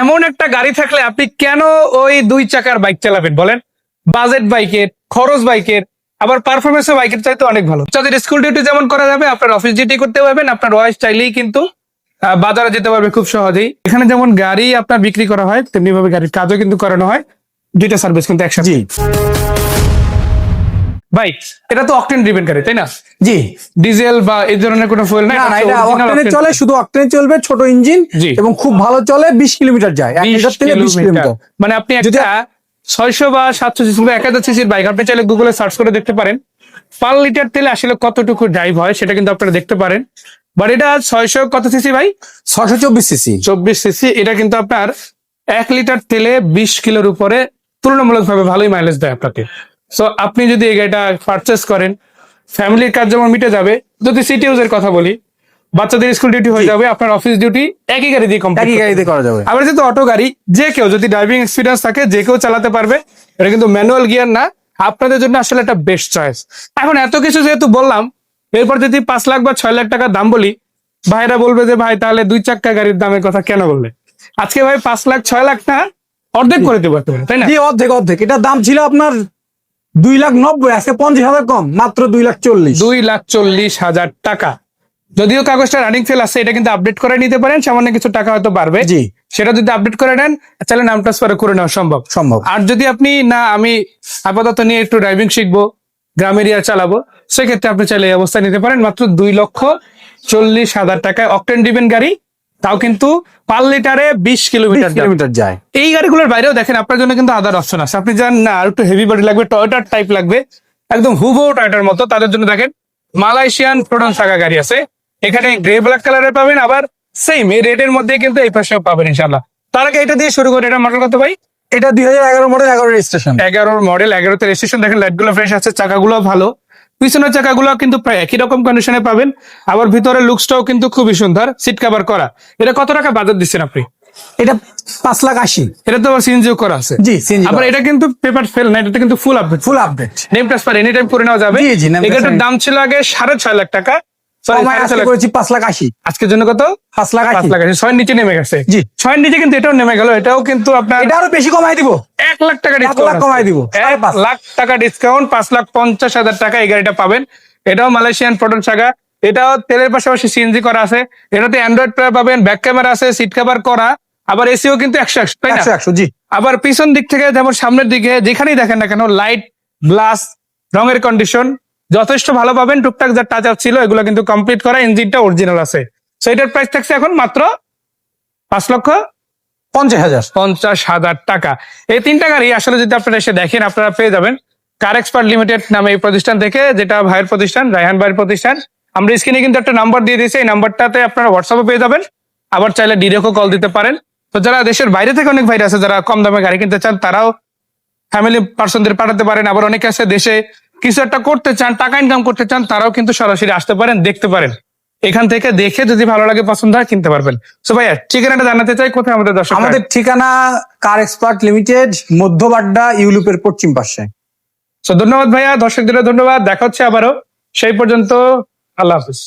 এমন একটা গাড়ি থাকলে আপনি কেন ওই দুই চাকার বাইক চালাবেন বলেন? বাজেট বাইকের, খরচ বাইকের, আবার পারফরমেন্স বাইকের চাইতে অনেক ভালো। যাদের স্কুল ডিউটি যেমন করা যাবে, আপনার অফিস ডিউটি করতে পারবেন, আপনার ওয়াইফ চাইলেই কিন্তু বাজারে যেতে পারবে খুব সহজেই। এখানে যেমন গাড়ি আপনার বিক্রি করা হয় তেমনি ভাবে গাড়ির কাজও কিন্তু করানো হয়। দুইটা সার্ভিস কিন্তু একসাথে। বাইক এটা তো অকটেন ড্রিভেন গাড়ি তাই না? জি। ডিজেল বা এই ধরনের কোনো ফুয়েল না না, এটা অক্টেনে। চলে শুধু অক্টেনে চলবে ছোট ইঞ্জিন। এবং খুব ভালো চলে বিশ কিলোমিটার যায় এক 20 লিটার তেলে বিশ কিলোমিটার। কিলোমিটার। মানে আপনি একটা ছয়শো বা সাতশো সিসি বা এক হাজার সিসির বাইক আপনি চাইলে গুগলে সার্চ করে দেখতে পারেন। পার লিটার তেলে আসলে কতটুকু ড্রাইভ হয় সেটা কিন্তু আপনারা দেখতে পারেন। বাট এটা ছয়শো কত সিসি ভাই? ছশো চব্বিশ সিসি চব্বিশ সিসি এটা কিন্তু আপনার এক লিটার তেলে বিশ কিলোর উপরে তুলনামূলকভাবে ভালোই মাইলেজ দেয় আপনাকে। সো আপনি যদি এই গাড়িটা পারচেস করেন ফ্যামিলির কাজ যেমন মিটে যাবে। যদি সিটি ইউজের কথা বলি বাচ্চাদের স্কুল ডিউটি হয়ে যাবে আপনার অফিস ডিউটি একই গাড়ি দিয়ে কমপ্লিট একই গাড়িতে করা যাবে। আবার যেহেতু অটো গাড়ি যে কেউ যদি ড্রাইভিং এক্সপিরিয়েন্স থাকে যে কেউ চালাতে পারবে এটা কিন্তু ম্যানুয়াল গিয়ার না। আপনাদের জন্য আসলে একটা বেস্ট চয়েস এখন এত কিছু যেহেতু বললাম এরপর যদি পাঁচ লাখ বা ছয় লাখ টাকার দাম বলি ভাইরা বলবে যে ভাই তাহলে দুই চাক্কা গাড়ির দামের কথা কেন বললে? আজকে ভাই পাঁচ লাখ ছয় লাখ না অর্ধেক করে দেবো তাই না? অর্ধেক অর্ধেক। এটা দাম ছিল আপনার দুই লাখ নব্বই আজকে পঞ্চাশ হাজার কম মাত্র দুই লাখ চল্লিশ। দুই লাখ চল্লিশ হাজার টাকা। যদিও কাগজটা রানিং ফেল আছে এটা কিন্তু আপডেট করে নিতে পারেন সামান্য কিছু টাকা হয়তো বাড়বে। জি। সেটা যদি আপডেট করে নেন তাহলে নাম ট্রান্সফার করে নেওয়া সম্ভব। সম্ভব। আর যদি আপনি না আমি আপাতত নিয়ে একটু ড্রাইভিং শিখব গ্রাম এরিয়া চালাবো সেক্ষেত্রে আপনি চাইলে এই অবস্থা নিতে পারেন মাত্র দুই লক্ষ চল্লিশ হাজার টাকায় অকটেন ডিবেন গাড়ি। তাও কিন্তু পার লিটারে বিশ কিলোমিটার কিলোমিটার যায়। এই গাড়িগুলোর বাইরেও দেখেন আপনার জন্য কিন্তু আদার অপশন আছে। আপনি যান না আর একটু হেভি বডি লাগবে টয়টার টাইপ লাগবে। একদম হুবো টয়টার মতো তাদের জন্য দেখেন মালয়েশিয়ান প্রোডন সাগা গাড়ি আছে। এখানে গ্রে ব্ল্যাক কালারের পাবেন আবার সেম এই রেডের মধ্যে কিন্তু এই পাশেও পাবেন ইনশাল্লাহ তার আগে এটা দিয়ে শুরু করে এটা মডেল কত ভাই? এটা দুই হাজার এগারো মডেল এগারো রেজিস্ট্রেশন এগারোর মডেল এগারোতে রেজিস্ট্রেশন দেখেন লাইটগুলো ফ্রেশ আছে চাকাগুলো ভালো। পিছনের চাকাগুলো কিন্তু প্রায় একই রকম কন্ডিশনে পাবেন। আবার ভিতরের লুকসটাও কিন্তু খুবই সুন্দর সিট কভার করা। এটা কত টাকা বাজার দিচ্ছেন আপনি? এটা পাঁচ লাখ আশি। এটা তো আবার সিএনজিও করা আছে। জি সিএনজি আবার এটা কিন্তু পেপার ফেল না এটা কিন্তু full update full update name transfer any time করে নেওয়া যাবে। জি, জি, এটার দাম ছিল আগে সাড়ে ছয় লাখ টাকা। আশি। আজকের জন্য কত? পাঁচ লাখ পাঁচ আশি লাখ আছে ছয়ের নিচে নেমে গেছে। জি। ছয়ের নিচে কিন্তু এটাও নেমে গেল। এটাও কিন্তু আপনার এটা আরও বেশি কমাই দিব। এক লাখ টাকা ডিসকাউন্ট লাখ কমায় দিব। এক লাখ টাকা ডিসকাউন্ট পাঁচ লাখ পঞ্চাশ হাজার টাকা এই গাড়িটা পাবেন। এটাও মালয়েশিয়ান প্রোডাক্ট সাগা এটাও তেলের পাশাপাশি সিএনজি করা আছে। এটাতে অ্যান্ড্রয়েড প্লে পাবেন ব্যাক ক্যামেরা আছে সিট কভার করা। আবার এসিও কিন্তু একশো একশো তাই না? একশো একশো জি। আবার পিছন দিক থেকে যেমন সামনের দিকে যেখানেই দেখেন না কেন লাইট গ্লাস রঙের কন্ডিশন যথেষ্ট ভালো পাবেন। টুকটাক যা টাচ আপ ছিল, এগুলো কিন্তু কমপ্লিট করা ইঞ্জিনটা অরিজিনাল আছে। সো এটার প্রাইস থাকছে এখন মাত্র পাঁচ লক্ষ পঞ্চাশ হাজার। পঞ্চাশ হাজার টাকা। এই তিনটা গাড়ি আসলে যদি আপনারা এসে দেখেন, আপনারা পেয়ে যাবেন। কার এক্সপার্ট লিমিটেড নামে এই প্রতিষ্ঠান থেকে, যেটা ভাইয়ের প্রতিষ্ঠান, রায়হান ভাইয়ের প্রতিষ্ঠান। আমরা স্ক্রিনে কিন্তু একটা নাম্বার দিয়ে দিয়েছি, এই নাম্বারটাতে আপনারা হোয়াটসঅ্যাপে পেয়ে যাবেন। আবার চাইলে ডিরেক্টও কল দিতে পারেন। তো যারা দেশের বাইরে থেকে অনেক ভাইরা আছে, যারা কম দামে গাড়ি কিনতে চান, তারাও ফ্যামিলি পার্সনদের পাঠাতে পারেন। আবার অনেকে আছে দেশে কিছু একটা করতে চান টাকা ইনকাম করতে চান তারাও কিন্তু সরাসরি আসতে পারেন দেখতে পারেন। এখান থেকে দেখে যদি ভালো লাগে পছন্দ হয় কিনতে পারবেন। সো ভাইয়া ঠিকানাটা জানাতে চাই কোথায় আমাদের দর্শক আমাদের ঠিকানা কার এক্সপার্ট লিমিটেড মধ্যবাড্ডা ইউলুপের পশ্চিম পাশে। সো ধন্যবাদ ভাইয়া দর্শকদের ধন্যবাদ দেখা হচ্ছে আবারও। সেই পর্যন্ত আল্লাহ হাফিজ।